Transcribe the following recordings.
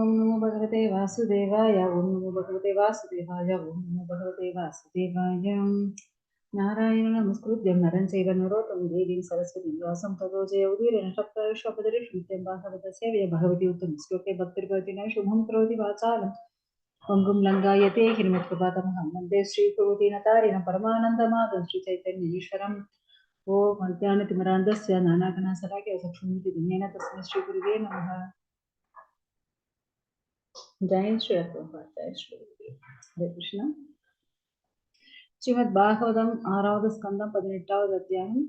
ॐ नमो भगवते वासुदेवाय ॐ नमो भगवते वासुदेवाय ॐ नमो भगवते वासुदेवाय। नारायण नमस्कृत्यं नरं चैव नरोत्तमं देवीं सरस्वतीं व्यासं ततो जयौदीरेण सप्ताविश्वपदरिष्मित्यं भागवतसेवया भगवती उत्तमश्लोके भक्तिर्भवति न शुभं करोति वाचालं। पङ्गुं लङ्गायते हिरण्यकृपातमहं वंदे श्रीभगवती नतारिण परमानन्दमादं श्रीचैतन्येश्वरम्। ॐ अज्ञानतिमरान्धस्य नानागणसराके चक्षुमिति तस्मै श्रीगुरुवे नमः। ஜெயின் ஸ்ரீ ஸ்ரீ ஹரே கிருஷ்ணா ஸ்ரீமத் பாகவதம் ஆறாவது ஸ்கந்தம் பதினெட்டாவது அத்தியாயம்.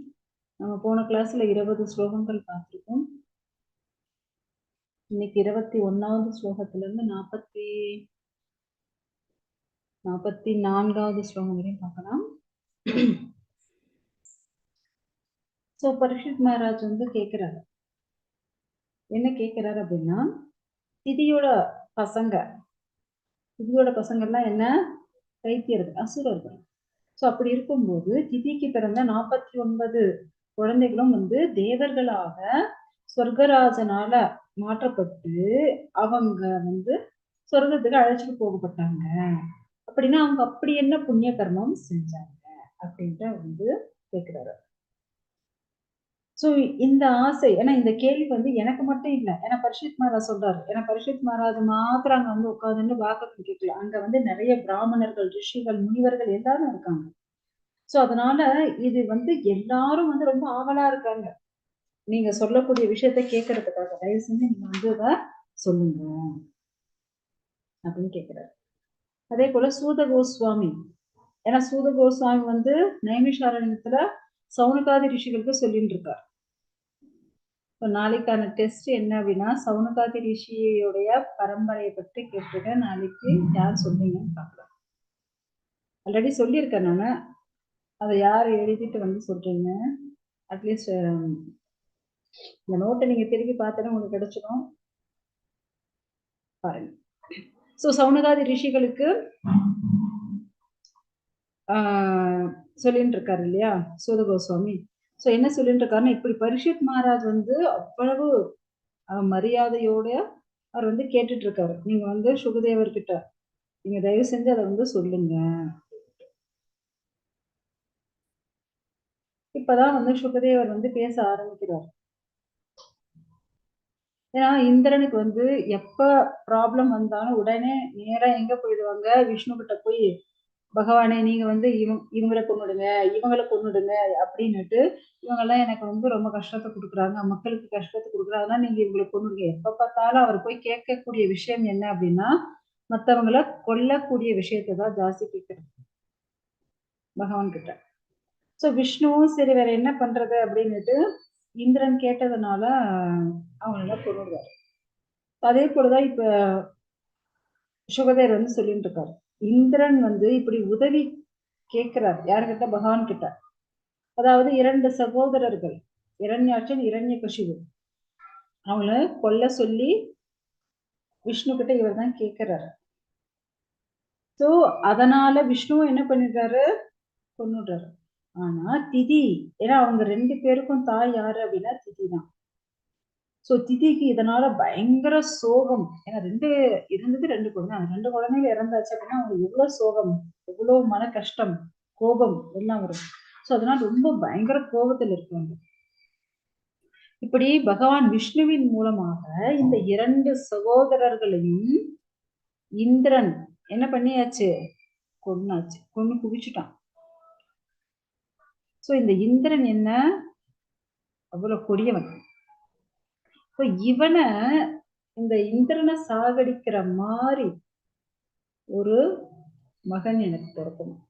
நம்ம போன கிளாஸ்ல இருபது ஸ்லோகங்கள் பார்த்துருக்கோம். இன்னைக்கு இருபத்தி ஒன்னாவது ஸ்லோகத்துல இருந்து நாற்பத்தி நாற்பத்தி நான்காவது ஸ்லோகம் வரையும் பார்க்கலாம். ஸோ பரிஷித் மகாராஜ் வந்து கேட்கிறாரு. என்ன கேட்கிறாரு அப்படின்னா திதியோட பசங்க. திதியோட பசங்கள்லாம் என்ன? தைத்தியர்கள் அசுரர்கள். ஸோ அப்படி இருக்கும்போது திதிக்கு பிறந்த நாற்பத்தி ஒன்பது குழந்தைகளும் வந்து தேவர்களாக சொர்க்கராஜனால மாற்றப்பட்டு அவங்க வந்து சொர்க்கத்துக்கு அழைச்சிட்டு போகப்பட்டாங்க. அப்படின்னா அவங்க அப்படி என்ன புண்ணிய கர்மம் செஞ்சாங்க அப்படின்ற வந்து கேட்கிறாரு ஸோ இந்த ஆசை ஏன்னா இந்த கேள்வி வந்து எனக்கு மட்டும் இல்லை ஏன்னா பரிஷித் மகாராஜ் சொல்றாரு. ஏன்னா பரிஷித் மகாராஜ் மாத்திரம் அங்க வந்து உட்காந்துன்னு பாகவதம் கேட்கல. அங்க வந்து நிறைய பிராமணர்கள் ரிஷிகள் முனிவர்கள் எல்லாரும் இருக்காங்க. ஸோ அதனால இது வந்து எல்லாரும் வந்து ரொம்ப ஆவலா இருக்காங்க. நீங்க சொல்லக்கூடிய விஷயத்த கேட்கறதுக்காக. தயவு செஞ்சு நீங்க வந்து அதை சொல்லுங்க. அப்படின்னு கேட்கிறாரு. அதே போல சூத கோஸ்வாமி. ஏன்னா சூத கோஸ்வாமி வந்து நைமிஷாரண்யத்துல சவுனகாதி ரிஷிகளுக்கு சொல்லிட்டு இருக்காரு. இப்போ நாளைக்கான டெஸ்ட் என்ன அப்படின்னா சவுனகாதி ரிஷியோடைய பரம்பரையை பற்றி கேட்டுருக்க நாளைக்கு யார் சொல்றீங்கன்னு பார்க்கலாம். ஆல்ரெடி சொல்லியிருக்கேன் நான். அதை யார் எழுதிட்டு வந்து சொல்றீங்க? அட்லீஸ்ட் um, இந்த நோட்டை நீங்க திருப்பி பார்த்தோன்னா உங்களுக்கு கிடைச்சிடும் பாருங்க. ஸோ சவுனகாதி ரிஷிகளுக்கு சொல்லின்னு இருக்காரு இல்லையா? சூத கோஸ்வாமி ஸோ என்ன சொல்லிட்டு இருக்காருன்னா இப்படி பரிஷத் மகாராஜ் வந்து அவ்வளவு மரியாதையோட அவர் வந்து கேட்டுட்டு இருக்காரு நீங்க வந்து சுகதேவர் கிட்ட நீங்க தயவு செஞ்சு அதை வந்து சொல்லுங்க. இப்பதான் வந்து சுகதேவர் வந்து பேச ஆரம்பிக்கிறார். ஏன்னா இந்திரனுக்கு வந்து எப்ப ப்ராப்ளம் வந்தாலும் உடனே நேரா எங்க போயிடுவாங்க? விஷ்ணு கிட்ட போய் பகவானே நீங்க வந்து இவங்க இவங்களை கொண்டுடுங்க இவங்களை கொண்டுடுங்க அப்படின்னுட்டு இவங்கெல்லாம் எனக்கு வந்து ரொம்ப கஷ்டத்தை கொடுக்குறாங்க. மக்களுக்கு கஷ்டத்தை கொடுக்குறாங்க. நீங்க இவங்களை கொண்டுடுங்க எப்ப பார்த்தாலும் அவர் போய் கேட்கக்கூடிய விஷயம் என்ன அப்படின்னா மற்றவங்கள கொல்லக்கூடிய விஷயத்தை தான் ஜாஸ்தி கேட்கறது பகவான் கிட்ட ஸோ விஷ்ணுவும் சரி வேற என்ன பண்றது அப்படின்னுட்டு இந்திரன் கேட்டதுனால அவங்கள கொண்டுடுவார் அதே போலதான் இப்ப சுகதேர் வந்து சொல்லிட்டு இருக்காரு. இந்திரன் வந்து இப்படி உதவி கேட்கிறார். யாருக்கிட்ட பகவான் கிட்ட. அதாவது இரண்டு சகோதரர்கள் இரண்யாட்சன் இரண்ய கசிவு. அவங்கள கொல்ல சொல்லி விஷ்ணு கிட்ட இவர் தான் கேட்கிறாரு. சோ அதனால விஷ்ணுவும் என்ன பண்ணிடுறாரு? கொண்டுடுறாரு ஆனா திதி ஏன்னா அவங்க ரெண்டு பேருக்கும் தாய் யாரு அப்படின்னா திதி தான். ஸோ திதிக்கு இதனால பயங்கர சோகம். ஏன்னா ரெண்டு இருந்தது ரெண்டு குழந்தை. அந்த ரெண்டு குழந்தைகள் இறந்தாச்சு அப்படின்னா அவங்களுக்கு எவ்வளவு சோகம்? எவ்வளவு மன கஷ்டம்? கோபம்? எல்லாம் வரும். ஸோ அதனால ரொம்ப பயங்கர கோபத்தில் இருக்காங்க. இப்படி பகவான் விஷ்ணுவின் மூலமாக இந்த இரண்டு சகோதரர்களையும் இந்திரன் என்ன பண்ணியாச்சு? கொண்டாச்சு கொண்டு குவிச்சுட்டான். ஸோ இந்த இந்திரன் என்ன? அவ்வளவு கொடியவன். இப்போ இவனை இந்த இந்திரனை சாகடிக்கிற மாதிரி ஒரு மகன் எனக்கு பிறக்கணும்.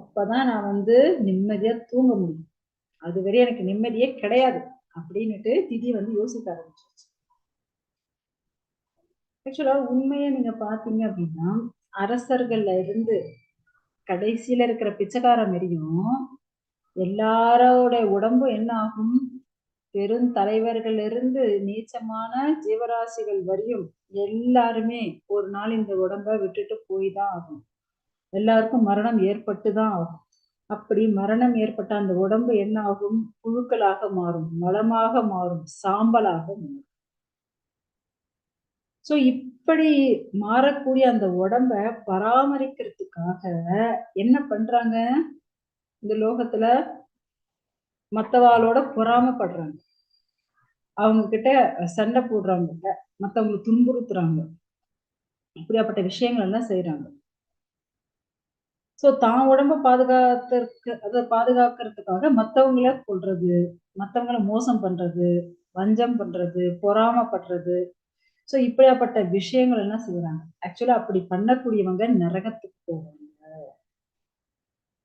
அப்பதான் நான் வந்து நிம்மதியா தூங்க முடியும். அதுவரை எனக்கு நிம்மதியே கிடையாது அப்படின்னுட்டு திதி வந்து யோசிக்க ஆரம்பிச்சிருச்சு. ஆக்சுவலா உண்மையை நீங்க பாத்தீங்க அப்படின்னா அரசர்கள்ல இருந்து கடைசியில இருக்கிற பிச்சைக்காரன் வரையும் எல்லாரோட உடம்பும் என்ன ஆகும்? பெருந்தலைவர்கள் இருந்து நீச்சமான ஜீவராசிகள் வரையும் எல்லாருமே ஒரு நாள் இந்த உடம்ப விட்டுட்டு போய் தான் ஆகும் எல்லாருக்கும் மரணம் ஏற்பட்டு தான் ஆகும். அப்படி மரணம் ஏற்பட்ட அந்த உடம்பு என்ன ஆகும்? புழுக்களாக மாறும் மலமாக மாறும் சாம்பலாக மாறும். சோ இப்படி மாறக்கூடிய அந்த உடம்ப பராமரிக்கிறதுக்காக என்ன பண்றாங்க? இந்த லோகத்துல மத்தவாளோட பொறாமப்படுறாங்க. அவங்க கிட்ட சண்டை போடுறாங்க. மற்றவங்களை துன்புறுத்துறாங்க. இப்படியாப்பட்ட விஷயங்கள் எல்லாம் செய்யறாங்க சோ தான் உடம்ப பாதுகாத்திருக்கு அதை பாதுகாக்கிறதுக்காக மத்தவங்கள கொள்றது மத்தவங்கள மோசம் பண்றது வஞ்சம் பண்றது பொறாமப்படுறது. சோ இப்படியாப்பட்ட விஷயங்கள் எல்லாம் செய்யறாங்க ஆக்சுவலா அப்படி பண்ணக்கூடியவங்க நரகத்துக்கு போவாங்க.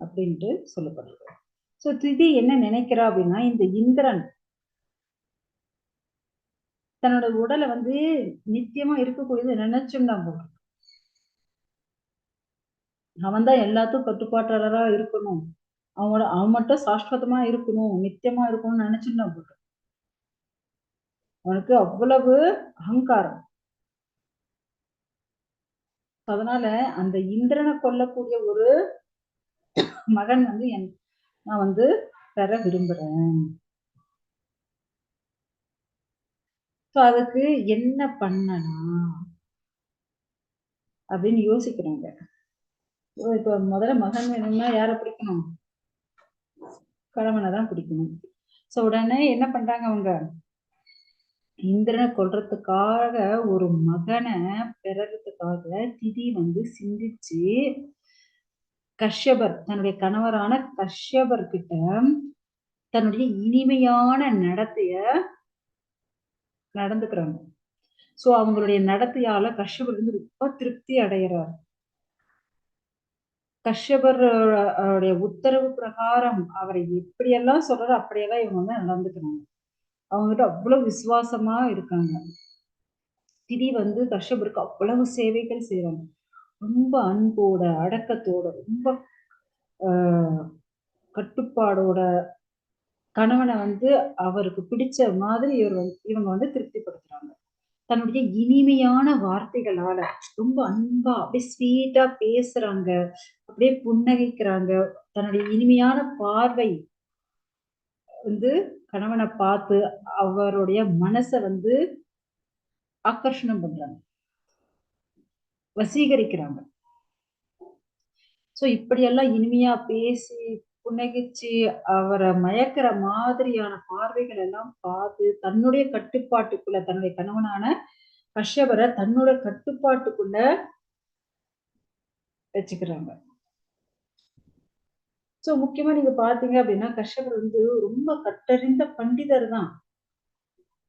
அப்படின்ட்டு சொல்லப்படுறது சோ திதி என்ன நினைக்கிறா அப்படின்னா இந்த இந்திரன் தன்னோட உடலை வந்து நித்தியமா இருக்கக்கூடியது நினைச்சுண்டா போடுறான் அவன் தான் எல்லாத்துக்கும் கட்டுப்பாட்டாளரா இருக்கணும். அவனோட அவன் மட்டும் சாஸ்வதமா இருக்கணும் நித்தியமா இருக்கணும்னு நினைச்சுட்டு போட்டு அவனுக்கு அவ்வளவு அகங்காரம். அதனால அந்த இந்திரனை கொல்லக்கூடிய ஒரு மகன் வந்து என் நான் வந்து பெற விரும்புறேன். அதுக்கு என்ன பண்ணலாம் அப்படின்னு யோசிக்கிறாங்க. இப்போ முதல்ல மகன் வேணும்னா யார பிடிக்கணும்? கணவனை தான் பிடிக்கணும். சோ உடனே என்ன பண்றாங்க அவங்க? இந்திரனை கொல்றதுக்காக ஒரு மகனை பெறறதுக்காக திதி வந்து சிந்திச்சு கஷ்யபர் தன்னுடைய கணவரான கஷ்யபர் கிட்ட தன்னுடைய இனிமையான நடத்தைய நடந்துக்கிறாங்க. சோ அவங்களுடைய நடத்தையால கஷ்யபர் வந்து ரொம்ப திருப்தி அடைகிறார் கஷ்யபருடைய உத்தரவு பிரகாரம் அவரை எப்படியெல்லாம் சொல்றாரோ அப்படியெல்லாம் இவங்க வந்து நடந்துக்கிறாங்க. அவங்ககிட்ட அவ்வளவு விசுவாசமா இருக்காங்க. திதி வந்து கஷ்யபருக்கு அவ்வளவு சேவைகள் செய்யறாங்க ரொம்ப அன்போட அடக்கத்தோட ரொம்ப ஆஹ் கட்டுப்பாடோட கணவனை வந்து அவருக்கு பிடிச்ச மாதிரி இவர் வந்து இவங்க வந்து திருப்திப்படுத்துறாங்க. தன்னுடைய இனிமையான வார்த்தைகளால ரொம்ப அன்பா அப்படியே ஸ்வீட்டா பேசுறாங்க அப்படியே புன்னகைக்கிறாங்க. தன்னுடைய இனிமையான பார்வை வந்து கணவனை பார்த்து அவருடைய மனசை வந்து ஆக்கர்ஷணம் பண்றாங்க. வசீகரிக்கிறாங்க. சோ இப்படியெல்லாம் இனிமையா பேசி புன்னகிச்சு அவரை மயக்கிற மாதிரியான பார்வைகள் எல்லாம் பார்த்து தன்னுடைய கட்டுப்பாட்டுக்குள்ள தன்னுடைய கணவனான கஷ்யபரை தன்னோட கட்டுப்பாட்டுக்குள்ள வச்சுக்கிறாங்க. சோ முக்கியமா நீங்க பாத்தீங்க அப்படின்னா கஷ்யபர் வந்து ரொம்ப கட்டறிந்த பண்டிதர் தான்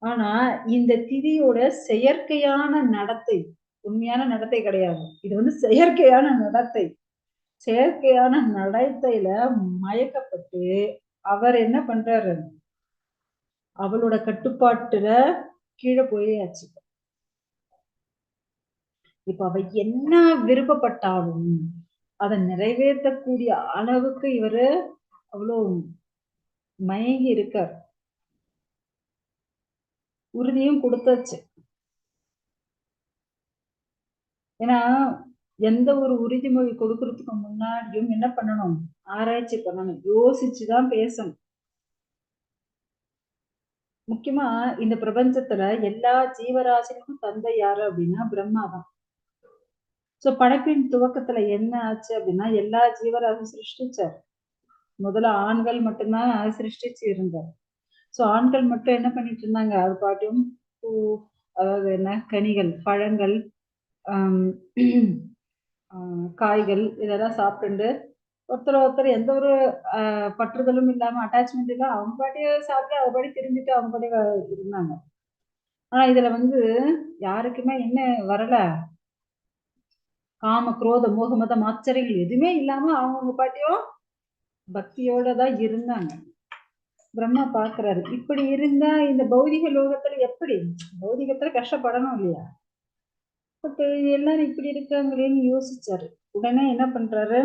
ஆனா இந்த திதியோட செயற்கையான நடத்தை உண்மையான நடத்தை கிடையாது. இது வந்து செயற்கையான நடத்தை. செயற்கையான நடத்தையில மயக்கப்பட்டு அவர் என்ன பண்றாரு? அவளோட கட்டுப்பாட்டுல கீழே போயாச்சு. இப்ப அவ என்ன விருப்பப்பட்டாலும் அதை நிறைவேற்றக்கூடிய அளவுக்கு இவரு அவ்வளோ மயங்கி இருக்கார். உறுதியும் கொடுத்தாச்சு. ஏன்னா எந்த ஒரு உறுதிமொழி கொடுக்கறதுக்கு முன்னாடியும் என்ன பண்ணணும்? ஆராய்ச்சி பண்ணணும். யோசிச்சுதான் பேசணும். முக்கியமா இந்த பிரபஞ்சத்துல எல்லா ஜீவராசிகளுக்கும் தந்தை யாரு அப்படின்னா பிரம்மா தான் சோ படைப்பின் துவக்கத்துல என்ன ஆச்சு அப்படின்னா எல்லா ஜீவராசி சிருஷ்டிச்சார். முதல்ல ஆண்கள் மட்டும்தான் சிருஷ்டிச்சு இருந்தார். சோ ஆண்கள் மட்டும் என்ன பண்ணிட்டு இருந்தாங்க? அது பாட்டும் பூ அதாவது என்ன கனிகள் பழங்கள் காய்கள் இதெல்லாம் சாப்பிட்டு ஒருத்தர் ஒருத்தர் எந்த ஒரு பற்றுதலும் இல்லாம அட்டாச்மெண்ட் இல்லாம அவங்க பாட்டியே சாப்பிட்டு அவங்க பாட்டி திரும்பிட்டு அவங்க பாட்டி இருந்தாங்க. ஆனா இதுல வந்து யாருக்குமே என்ன வரல? காம குரோத மோக மதம் எதுவுமே இல்லாம அவங்க பாட்டியும் பக்தியோட தான் இருந்தாங்க. பிரம்மா பாக்குறாரு. இப்படி இருந்தா இந்த பௌதிக லோகத்துல எப்படி? பௌதிகத்துல கஷ்டப்படணும் இல்லையா? பட் uh, எல்லாரும் இப்படி இருக்காங்களேன்னு யோசிச்சாரு. உடனே என்ன பண்றாரு?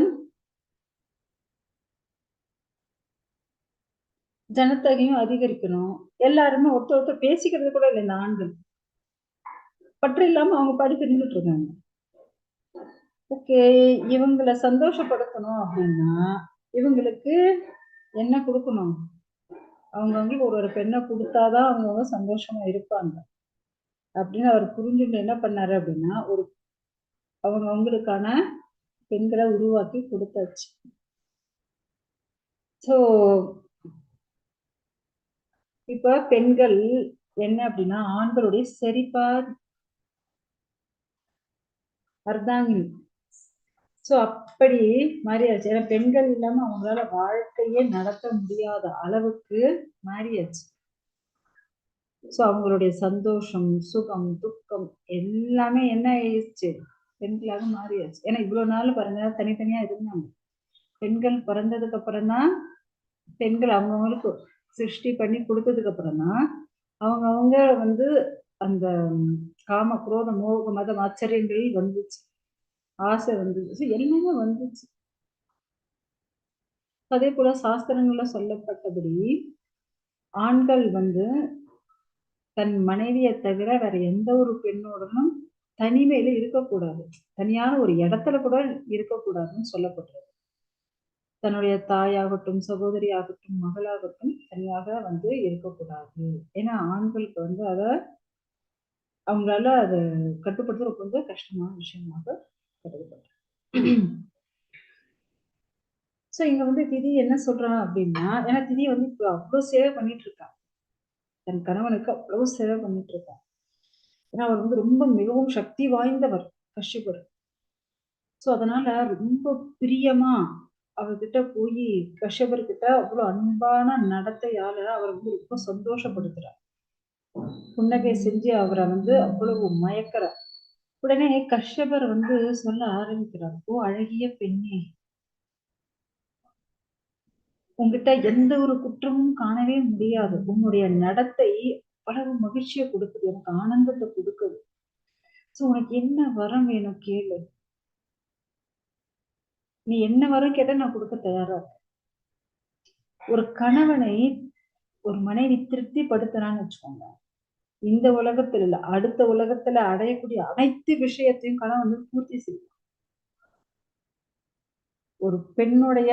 ஜனத்தொகையும் அதிகரிக்கணும். எல்லாருமே ஒருத்தர் ஒருத்தர் பேசிக்கிறது கூட இல்லை இந்த ஆண்கள். பற்று இல்லாம அவங்க பாடி பிரிஞ்சுட்டு இருக்காங்க. ஓகே இவங்களை சந்தோஷப்படுத்தணும் அப்படின்னா இவங்களுக்கு என்ன கொடுக்கணும்? அவங்கவுங்களுக்கு ஒரு ஒரு பெண்ணை கொடுத்தாதான் அவங்கவுங்க சந்தோஷமா இருப்பாங்க. அப்படின்னு அவர் புரிஞ்சுட்டு என்ன பண்ணாரு அப்படின்னா ஒரு அவங்க அவங்களுக்கான பெண்களை உருவாக்கி கொடுத்தாச்சு. ஸோ இப்ப பெண்கள் என்ன அப்படின்னா ஆண்களுடைய செரிப்பார் அர்த்தாங்கினி ஸோ அப்படி மாறியாச்சு. ஏன்னா பெண்கள் இல்லாம அவங்களால வாழ்க்கையே நடத்த முடியாத அளவுக்கு மாறியாச்சு. ஸோ அவங்களுடைய சந்தோஷம் சுகம் துக்கம் எல்லாமே என்ன ஆயிடுச்சு? பெண்களாக மாறியாச்சு. ஏன்னா இவ்வளோ நாள் பாருங்க தனித்தனியாக இருந்தாங்க. பெண்கள் பிறந்ததுக்கு அப்புறம் தான் பெண்கள் அவங்கவுங்களுக்கு சிருஷ்டி பண்ணி கொடுத்ததுக்கு அப்புறம் தான் அவங்கவுங்க வந்து அந்த காம குரோத மோக மதம் ஆச்சரியங்கள் வந்துச்சு. ஆசை வந்துச்சு. எல்லாமே வந்துச்சு. அதே போல சாஸ்திரங்கள்ல சொல்லப்பட்டபடி ஆண்கள் வந்து தன் மனைவியை தவிர வேற எந்த ஒரு பெண்ணோடனும் தனிமையில இருக்கக்கூடாது. தனியான ஒரு இடத்துல கூட இருக்கக்கூடாதுன்னு சொல்லப்படுறது. தன்னுடைய தாயாகட்டும் சகோதரி ஆகட்டும் மகளாகட்டும் தனியாக வந்து இருக்கக்கூடாது. ஏன்னா ஆண்களுக்கு வந்து அத அவங்களால அதை கட்டுப்படுத்துற கொஞ்சம் கஷ்டமான விஷயமாக கருதப்படுறது சோ இங்க வந்து திதி என்ன சொல்றான் அப்படின்னா ஏன்னா திதி வந்து இப்ப அவ்வளவு சேவை பண்ணிட்டு இருக்கான் தன் கணவனுக்கு அவ்வளவு சேவை பண்ணிட்டு இருக்கான் ஏன்னா அவர் வந்து ரொம்ப மிகவும் சக்தி வாய்ந்தவர் கஷ்யபர் சோ அதனால ரொம்ப பிரியமா அவர்கிட்ட போய் கஷ்யபர் கிட்ட அவ்வளவு அன்பான நடத்தையால அவர் வந்து ரொம்ப சந்தோஷப்படுத்துறார். புன்னகை செஞ்சு அவரை வந்து அவ்வளவு மயக்கிறார் உடனே கஷ்யபர் வந்து சொல்ல ஆரம்பிக்கிறார் ஓ அழகிய பெண்ணே உங்ககிட்ட எந்த ஒரு குற்றமும் காணவே முடியாது. உன்னுடைய நடத்தை அவ்வளவு மகிழ்ச்சியை கொடுக்குது எனக்கு ஆனந்தத்தை கொடுக்குது. சோ உனக்கு என்ன வரம் வேணும் கேளு. நீ என்ன வரம் கேட்ட நான் கொடுக்க தயாரா ஒரு கணவனை ஒரு மனைவி திருப்தி படுத்துறான்னு வச்சுக்கோங்க. இந்த உலகத்துல இல்ல அடுத்த உலகத்துல அடையக்கூடிய அனைத்து விஷயத்தையும் கணவன் வந்து பூர்த்தி செய்யும் ஒரு பெண்ணுடைய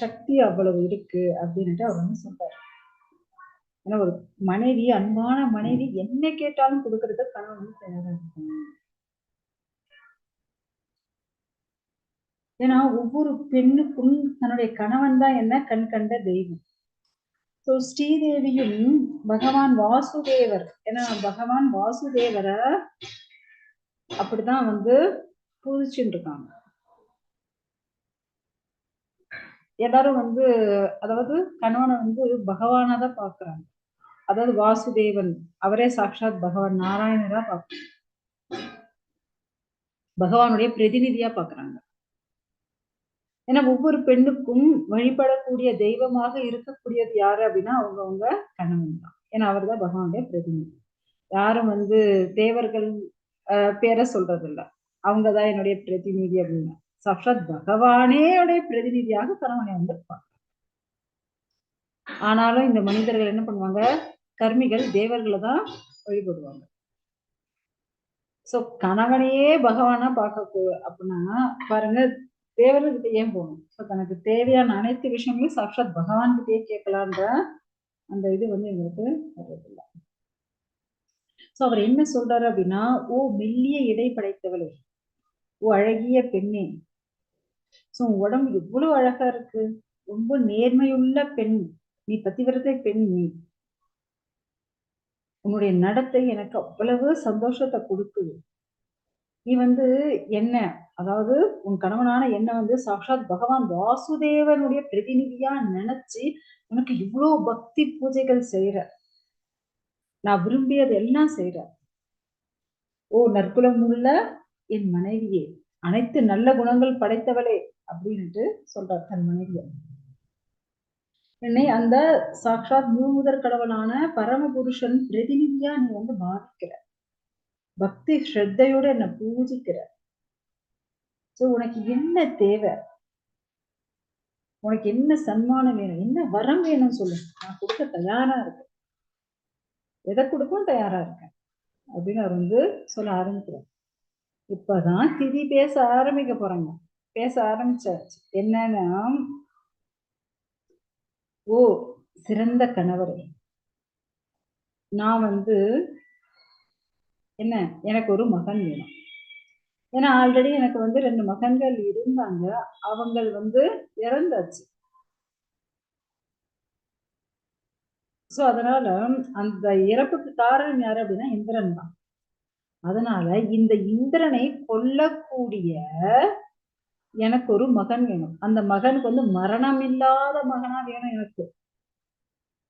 சக்தி அவ்வளவு இருக்கு அப்படின்ட்டு அவர் வந்து சொல்றாரு. ஏன்னா ஒரு மனைவி அன்பான மனைவி என்ன கேட்டாலும் கொடுக்கறது கணவன் வந்து தயாரா இருக்கணும் ஏன்னா ஒவ்வொரு பெண்ணுக்கும் தன்னுடைய கணவன் தான் என்ன? கண் கண்ட தெய்வம். ஸோ ஸ்ரீதேவியும் பகவான் வாசுதேவர். ஏன்னா பகவான் வாசுதேவரை அப்படிதான் வந்து பூஜிச்சுட்டு இருக்காங்க. எல்லாரும் வந்து அதாவது கணவனை வந்து பகவானா தான் பாக்குறாங்க அதாவது வாசுதேவன் அவரே சாட்சாத் பகவான் நாராயணரா பாக்குறாங்க பகவானுடைய பிரதிநிதியா பாக்குறாங்க ஏன்னா ஒவ்வொரு பெண்ணுக்கும் வழிபடக்கூடிய தெய்வமாக இருக்கக்கூடியது யாரு அப்படின்னா அவங்கவுங்க கணவன் தான். ஏன்னா அவர் தான் பகவானுடைய பிரதிநிதி. யாரும் வந்து தேவர்கள் பேரை சொல்றது இல்லை அவங்கதான் என்னுடைய பிரதிநிதி அப்படின்னா. சாஷத் பகவானே உடைய பிரதிநிதியாக கணவனை வந்து ஆனாலும் இந்த மனிதர்கள் என்ன பண்ணுவாங்க? கர்மிகள் தேவர்களை தான் வழிபடுவாங்க. சோ கணவனையே பகவானா பார்க்க அப்படின்னா பாருங்க தேவர்கிட்ட ஏன் போகணும்? ஸோ தனக்கு தேவையான அனைத்து விஷயங்களும் சாட்சாத் பகவான் கிட்டே கேட்கலான்ற அந்த இது வந்து எங்களுக்கு வர்றதில்லை. ஸோ அவர் என்ன சொல்றாரு அப்படின்னா ஓ மெல்லிய இடை படைத்தவளே ஓ அழகிய பெண்ணே ஸோ உடம்பு எவ்வளவு அழகா இருக்கு? ரொம்ப நேர்மையுள்ள பெண். நீ பத்திவிரதை பெண் நீ. உன்னுடைய நடத்தை எனக்கு அவ்வளவு சந்தோஷத்தை கொடுக்குது. நீ வந்து என்ன? அதாவது உன் கணவனான என்ன வந்து சாக்ஷாத் பகவான் வாசுதேவனுடைய பிரதிநிதியா நினைச்சு உனக்கு இவ்வளோ பக்தி பூஜைகள் செய்யற நான் விரும்பியது எல்லாம் செய்யற ஓ நற்குலம் உள்ள என் மனைவியே அனைத்து நல்ல குணங்கள் படைத்தவளே அப்படின்ட்டு சொல்றார் தன் மனைவிய. என்னை அந்த சாட்சாத் மூமுதற் கடவுளான பரமபுருஷன் பிரதிநிதியா நீ வந்து பாதிக்கிற பக்தி ஸ்ரத்தையோட என்ன பூஜிக்கிற. சோ உனக்கு என்ன தேவை? உனக்கு என்ன சன்மானம் வேணும்? என்ன வரம் வேணும் சொல்லு. நான் கொடுக்க தயாரா இருக்கேன். எதை கொடுக்கும் தயாரா இருக்கேன். அப்படின்னு அவர் வந்து சொல்ல ஆரம்பிக்கிறார். இப்பதான் திதி பேச ஆரம்பிக்க போறாங்க. பேச ஆரம்பிச்சாச்சு. என்னன்னா ஓ சிறந்த கணவரே. நான் வந்து என்ன எனக்கு ஒரு மகன் வேணும். ஏன்னா ஆல்ரெடி எனக்கு வந்து ரெண்டு மகன்கள் இருந்தாங்க. அவங்கள் வந்து இறந்தாச்சு. சோ அதனால அந்த இறப்புக்கு காரணம் யாரு அப்படின்னா இந்திரன் தான். அதனால இந்த இந்திரனை கொல்லக்கூடிய எனக்கு ஒரு மகன் வேணும். அந்த மகனுக்கு வந்து மரணம் இல்லாத மகனா வேணும் எனக்கு.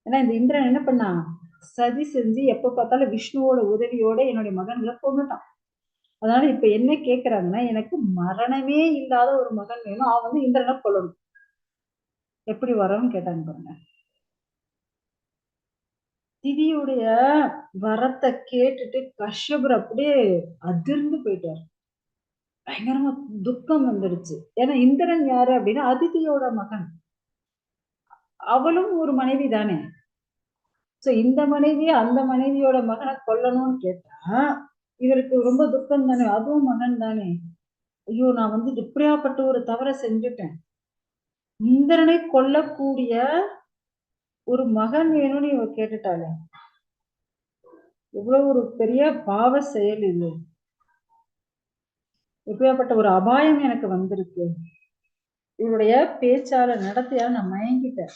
ஏன்னா இந்த இந்திரன் என்ன பண்ணா? சதி செஞ்சு எப்ப பார்த்தாலும் விஷ்ணுவோட உதவியோட என்னுடைய மகன்களை கொண்டுட்டான் அதனால இப்ப என்ன கேக்குறாங்கன்னா எனக்கு மரணமே இல்லாத ஒரு மகன் வேணும். அவன் வந்து இந்திரனை கொல்லணும். எப்படி வரோன்னு கேட்டாங்க பாருங்க. திதியுடைய வரத்தை கேட்டுட்டு கஷ்யபர் அப்படியே அதிர்ந்து போயிட்டார். பயங்கரமா துக்கம் வந்துடுச்சு ஏன்னா இந்திரன் யாரு அப்படின்னா அதிதியோட மகன். அவளும் ஒரு மனைவி தானே. சோ இந்த மனைவி அந்த மனைவியோட மகனை கொல்லணும்னு கேட்டா இவருக்கு ரொம்ப துக்கம் தானே. அதுவும் மகன் தானே. ஐயோ நான் வந்து இப்படியாப்பட்ட ஒரு தவறை செஞ்சுட்டேன். இந்திரனை கொல்லக்கூடிய ஒரு மகன் வேணும்னு இவ கேட்டுட்டாளே. எவ்வளவு ஒரு பெரிய பாவ செயல் இது. எப்படியாப்பட்ட ஒரு அபாயம் எனக்கு வந்திருக்கு. இவருடைய பேச்சால நடத்தியால நான் மயங்கிட்டேன்.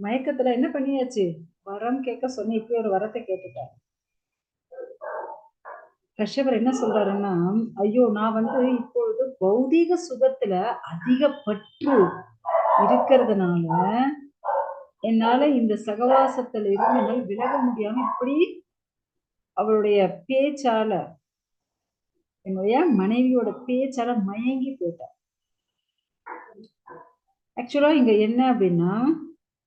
மயக்கத்துல என்ன பண்ணியாச்சு? வரம் கேட்க சொன்னி இப்படி ஒரு வரத்தை கேட்டுட்டார் கஷ்யபர் என்ன சொல்றாருன்னா ஐயோ நான் வந்து இப்பொழுது பௌதீக சுகத்துல அதிக பற்று இருக்கிறதுனால என்னால இந்த சகவாசத்துல இருந்து என்னால் விலக முடியாம இப்படி அவளுடைய பேச்சால என்னுடைய மனைவியோட பேச்சால மயங்கி போயிட்டார் ஆக்சுவலா இங்க என்ன அப்படின்னா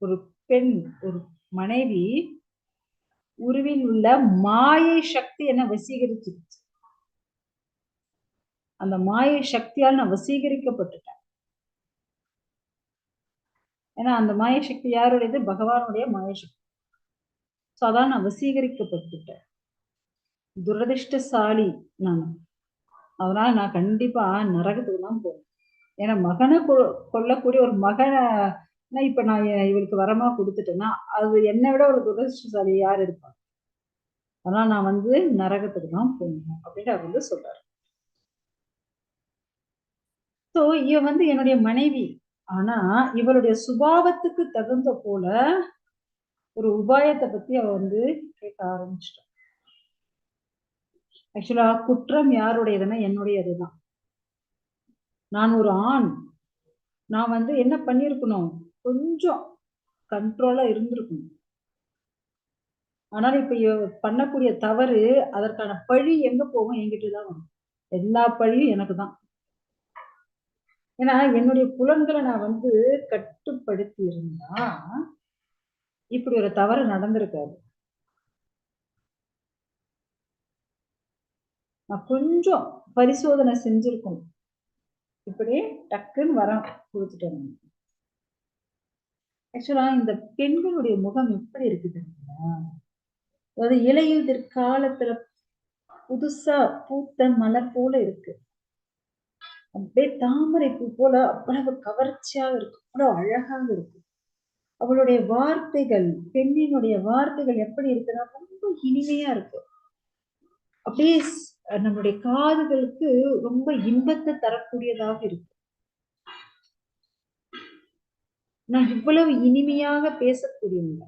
ஒரு பெண் ஒரு மனைவி உருவில் உள்ள மாயை சக்தி என்ன வசீகரிச்சிருச்சு. அந்த மாயை சக்தியால் நான் வசீகரிக்கப்பட்டுட்டேன். ஏன்னா அந்த மாய சக்தி யாருடையது? பகவானுடைய மாய சக்தி ஸோ அதான் நான் வசீகரிக்கப்பட்டுட்டேன். துரதிருஷ்டசாலி நான். அதனால நான் கண்டிப்பா நரகத்துக்கு தான் போவேன். ஏன்னா மகனை கொல்லக்கூடிய ஒரு மகனை இப்ப நான் இவளுக்கு வரமா கொடுத்துட்டேன்னா அது என்னை விட ஒரு துரதிருஷ்டசாலி யார் இருப்பாங்க அதனால நான் வந்து நரகத்துக்கு தான் போகணும் அப்படின்னு அவர் வந்து சொல்றாரு. ஸோ இவ வந்து என்னுடைய மனைவி. ஆனா இவருடைய சுபாவத்துக்கு தகுந்த போல ஒரு உபாயத்தை பத்தி அவ வந்து கேட்க ஆரம்பிச்சிட்டான் ஆக்சுவலா குற்றம் யாருடையதுன்னா என்னுடையதுதான். நான் ஒரு ஆண். நான் வந்து என்ன பண்ணிருக்கணும் கொஞ்சம் கண்ட்ரோலா இருந்திருக்கணும். ஆனால் இப்ப பண்ணக்கூடிய தவறு அதற்கான பழி எங்க போகும்? என்கிட்ட தான் வரும். எல்லா பழியும் எனக்கு தான் ஏன்னா என்னுடைய புலன்களை நான் வந்து கட்டுப்படுத்தி இருந்தா இப்படி ஒரு தவறு நடந்திருக்காது. நான் கொஞ்சம் பரிசோதனை செஞ்சிருக்கணும். இப்படி டக்குன்னு வரம் கொடுத்துட்டேன் ஆக்சுவலா இந்த பெண்களுடைய முகம் எப்படி இருக்கு தெரியுங்களா அதாவது இலையுதிர் காலத்துல புதுசா பூத்த மலர் போல இருக்கு. அப்படியே தாமரை பூ போல அவ்வளவு கவர்ச்சியாக இருக்கும். அவ்வளவு அழகாக இருக்கும். அவளுடைய வார்த்தைகள் பெண்ணினுடைய வார்த்தைகள் எப்படி இருக்குன்னா ரொம்ப இனிமையா இருக்கு அப்படியே நம்மளுடைய காதுகளுக்கு ரொம்ப இன்பத்தை தரக்கூடியதாக இருக்கு நான் இவ்வளவு இனிமையாக பேசக்கூடியவங்க.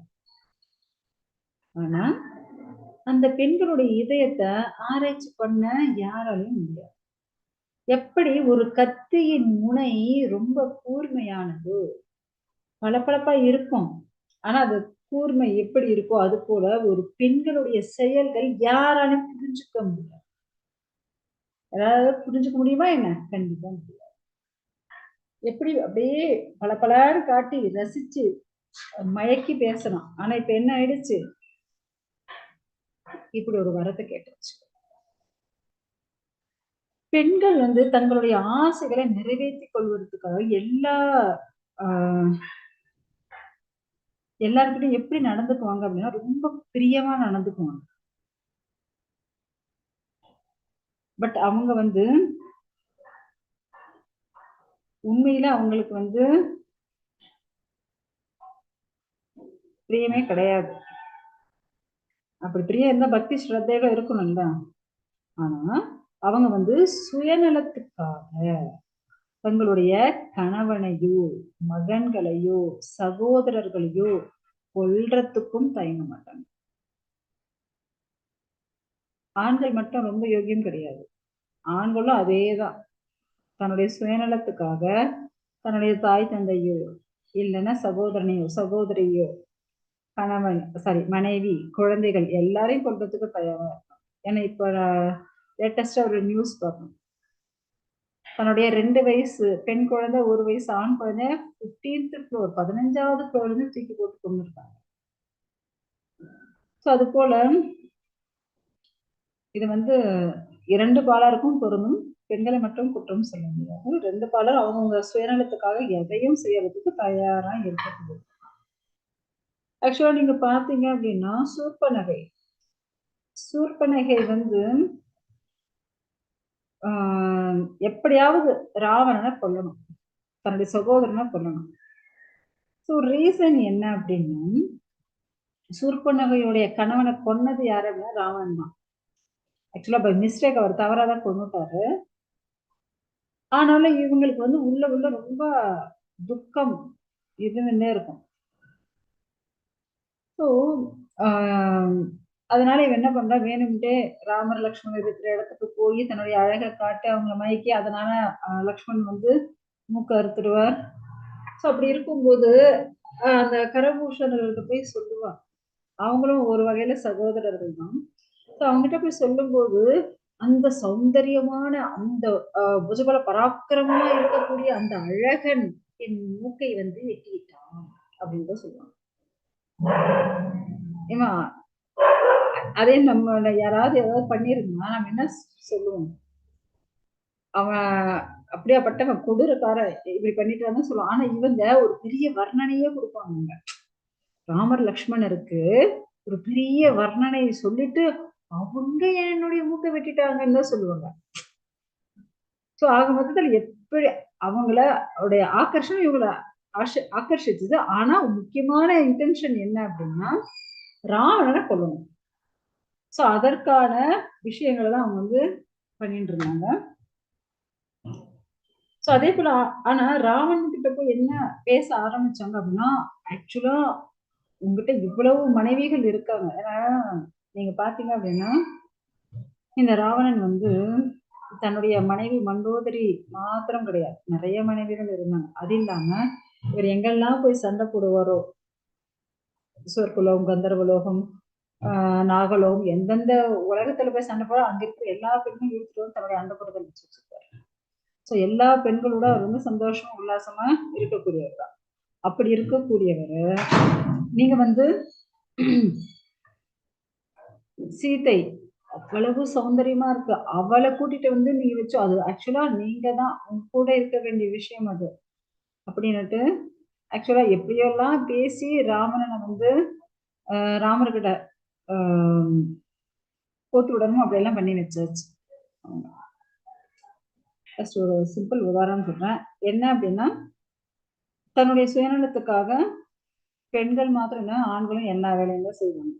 ஆனா அந்த பெண்களுடைய இதயத்தை ஆராய்ச்சி பண்ண யாராலையும் முடியாது. எப்படி ஒரு கத்தியின் முனை ரொம்ப கூர்மையானது? பளபளப்பா இருக்கும். ஆனா அது கூர்மை எப்படி இருக்கோ அது போல ஒரு பெண்களுடைய செயல்கள் யாராலும் புரிஞ்சுக்க முடியாது. யாராவது புரிஞ்சுக்க முடியுமா என்ன? கண்டிப்பா முடியாது. எப்படி அப்படியே பல பலன்னு காட்டி ரசிச்சு மயக்கி பேசணும் ஆனா இப்ப என்ன ஆயிடுச்சு? இப்படி ஒரு வரத்தை கேட்டுச்சு பெண்கள் வந்து தங்களுடைய ஆசைகளை நிறைவேற்றி கொள்வதற்காக எல்லா ஆஹ் எல்லாருக்கிட்டையும் எப்படி நடந்துக்குவாங்க அப்படின்னா ரொம்ப பிரியமா நடந்துக்குவாங்க. பட் அவங்க வந்து உண்மையில அவங்களுக்கு வந்து பிரியமே கிடையாது. அப்படி பிரியம் இருந்தா பக்தி ஸ்ரத்தையோட இருக்கணும்ல. ஆனா அவங்க வந்து சுயநலத்துக்காக தங்களுடைய கணவனையோ மகன்களையோ சகோதரர்களையோ கொல்றதுக்கும் தயங்க மாட்டாங்க. ஆண்கள் மட்டும் ரொம்ப யோகியம் கிடையாது. ஆண்களும் அதேதான். தன்னுடைய சுயநலத்துக்காக தன்னுடைய தாய் தந்தையோ இல்லைன்னா சகோதரனையோ சகோதரியோ கணவன் சாரி மனைவி குழந்தைகள் எல்லாரையும் கொல்றதுக்கு தயாரா இருக்கும் ஏன்னா இப்ப லேட்டஸ்டா ஒரு நியூஸ் பார்க்கணும் தன்னுடைய ரெண்டு வயசு பெண் குழந்தை ஒரு வயசு ஆண் குழந்தை பிப்டீன்த் ஃப்ளோர் பதினஞ்சாவது ஃப்ளோர்ல தூக்கி போட்டு கொண்டிருக்காங்க ஸோ அது போல இது வந்து இரண்டு பாலருக்கும் பொருந்தும். பெண்களை மட்டும் குற்றம் சொல்ல முடியாது. ரெண்டு பாலர் அவங்கவுங்க சுயநலத்துக்காக எதையும் செய்யறதுக்கு தயாரா இருக்கிறது ஆக்சுவலா நீங்க பாத்தீங்க அப்படின்னா சூர்பனகை சூர்பனகை வந்து ஆஹ் எப்படியாவது ராவணனை கொல்லணும். தன்னுடைய சகோதரனை கொல்லணும். ஸோ ரீசன் என்ன அப்படின்னா சூர்பனகையுடைய கணவனை கொன்னது யாரு அப்படின்னா ராவணன் தான். ஆக்சுவலா பை மிஸ்டேக் அவர் தவறாக தான் கொண்டுட்டாரு ஆனாலும் இவங்களுக்கு வந்து உள்ள உள்ள ரொம்ப துக்கம் இருந்துன்னே இருக்கும். ஸோ அதனால இவன் என்ன பண்றா? வேணும்ட்டே ராமர் லக்ஷ்மண் இருக்கிற இடத்துக்கு போய் தன்னுடைய அழகை காட்டி அவங்கள மயக்கி அதனால லக்ஷ்மண் வந்து மூக்க அறுத்துடுவார். ஸோ அப்படி இருக்கும்போது அந்த கரபூஷணர்களுக்கு போய் சொல்லுவான் அவங்களும் ஒரு வகையில சகோதரர்கள் தான். ஸோ அவங்ககிட்ட போய் சொல்லும்போது அந்த சௌந்தரியமான அந்த புஜபல பராக்கிரமமா இருக்கக்கூடிய அந்த அழகன் என் மூக்கை வந்து வெட்டிவிட்டான் அப்படின்னு தான் சொல்லுவாங்க. ஏமா அதே நம்ம யாராவது ஏதாவது பண்ணியிருந்தா நம்ம என்ன சொல்லுவோம்? அவன் அப்படியாப்பட்டவன் கொடூரக்கார இப்படி பண்ணிட்டு சொல்லுவான் ஆனா இவங்க ஒரு பெரிய வர்ணனையே கொடுப்பாங்க. ராமர் லக்ஷ்மணருக்கு ஒரு பெரிய வர்ணனையை சொல்லிட்டு அவங்க என்னுடைய மூக்கை வெட்டிட்டாங்கன்னு தான் சொல்லுவாங்க. சோ ஆக மொத்தத்தில் எப்படி அவங்கள அவருடைய ஆக்கர்ஷணம் இவங்களை ஆக்கர்ஷிச்சது ஆனா முக்கியமான இன்டென்ஷன் என்ன அப்படின்னா ராவணனை கொல்லணும். சோ அதற்கான விஷயங்களை தான் அவங்க வந்து பண்ணிட்டு இருந்தாங்க. சோ அதே போல ஆனா ராவணன் கிட்ட போய் என்ன பேச ஆரம்பிச்சாங்க அப்படின்னா ஆக்சுவலா உங்ககிட்ட இவ்வளவு மனைவிகள் இருக்காங்க. ஏன்னா நீங்க பாத்தீங்க அப்படின்னா இந்த ராவணன் வந்து தன்னுடைய மனைவி மண்டோதரி மாத்திரம் கிடையாது. நிறைய மனைவிகள் இருந்தாங்க. அது இல்லாம இவர் எங்கெல்லாம் போய் சண்டை போடுவாரோ? சொற்குலோகம் கந்தர்வலோகம் நாகலோகம் எந்தெந்த உலகத்துல போய் சண்டை போட அங்க இருக்கிற எல்லா பெண்களும் இழுத்துட்டு வந்து தன்னுடைய அந்த புறத்தில் வச்சு சோ எல்லா பெண்களோட அவர் வந்து சந்தோஷமா உல்லாசமா இருக்கக்கூடியவர் தான் அப்படி இருக்கக்கூடியவர் நீங்க வந்து சீதை அவ்வளவு சௌந்தரியமா இருக்கு. அவளை கூட்டிட்டு வந்து நீங்க வச்சு அது ஆக்சுவலா நீங்க தான் உங்க கூட இருக்க வேண்டிய விஷயம் அது. அப்படின்னுட்டு ஆக்சுவலா எப்படியெல்லாம் பேசி ராமனை வந்து ராமர்கிட்ட கோத்துடனும் விடணும் அப்படியெல்லாம் பண்ணி வச்சாச்சு. ஃபர்ஸ்ட் ஒரு சிம்பிள் உதாரணம் சொல்றேன். என்ன அப்படின்னா தன்னுடைய சுயநலத்துக்காக பெண்கள் மாத்திரம் இல்லை ஆண்களும் எல்லா வேலையும் தான் செய்வாங்க.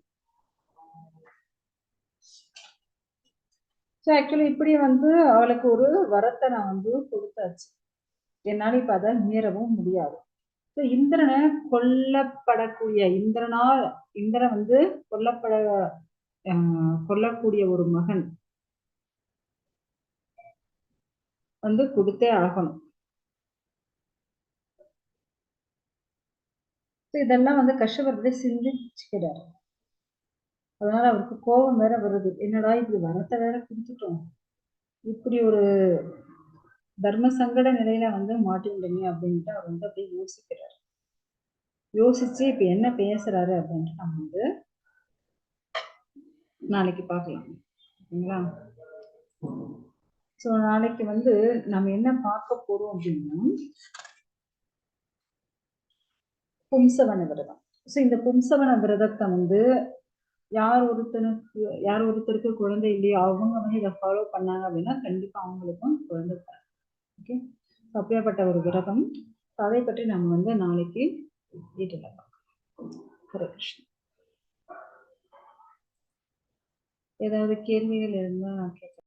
ஸோ ஆக்சுவலி இப்படி வந்து அவளுக்கு ஒரு வரத்தை நான் வந்து கொடுத்தாச்சு. என்னால் இப்போ அதை மீறவும் முடியாது. ஸோ இந்திரனை கொல்லப்படக்கூடிய இந்திரனால் இந்திரன் வந்து கொல்லப்பட கொல்லக்கூடிய ஒரு மகன் வந்து கொடுத்தே ஆகணும். இதெல்லாம் வந்து கஷ்டப்படுறதை சிந்திச்சுக்கிறாரு. அதனால அவருக்கு கோபம் வேற வருது. என்னடா இப்படி வரத்தை வேற கொடுத்துட்டோம் இப்படி ஒரு தர்ம சங்கட நிலையில வந்து மாட்டின்றமே அப்படின்ட்டு அவர் வந்து அப்படியே யோசிக்கிறார். யோசிச்சு இப்ப என்ன பேசுறாரு அப்படின்ட்டு நம்ம வந்து நாளைக்கு பார்க்கலாம். ஓகேங்களா ஸோ நாளைக்கு வந்து நம்ம என்ன பார்க்க போறோம் அப்படின்னா பும்சவன விரதம். ஸோ இந்த பும்சவன விரதத்தை வந்து யார் ஒருத்தனுக்கு யார் ஒருத்தருக்கு குழந்தை இல்லையோ அவங்க வந்து இதை ஃபாலோ பண்ணாங்க அப்படின்னா கண்டிப்பா அவங்களுக்கும் குழந்தை ஓகே அப்படியாப்பட்ட ஒரு விரதம். அதை பற்றி நம்ம வந்து நாளைக்கு வீட்டில் பார்க்கலாம். ஹரே ஏதாவது கேள்விகள் இருந்தால் கேட்க